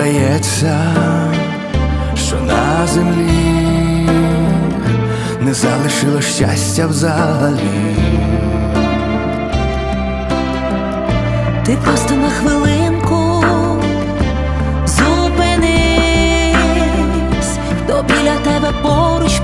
здається, що на землі не залишило щастя взагалі. Ти просто на хвилинку зупинись, хто біля тебе поруч.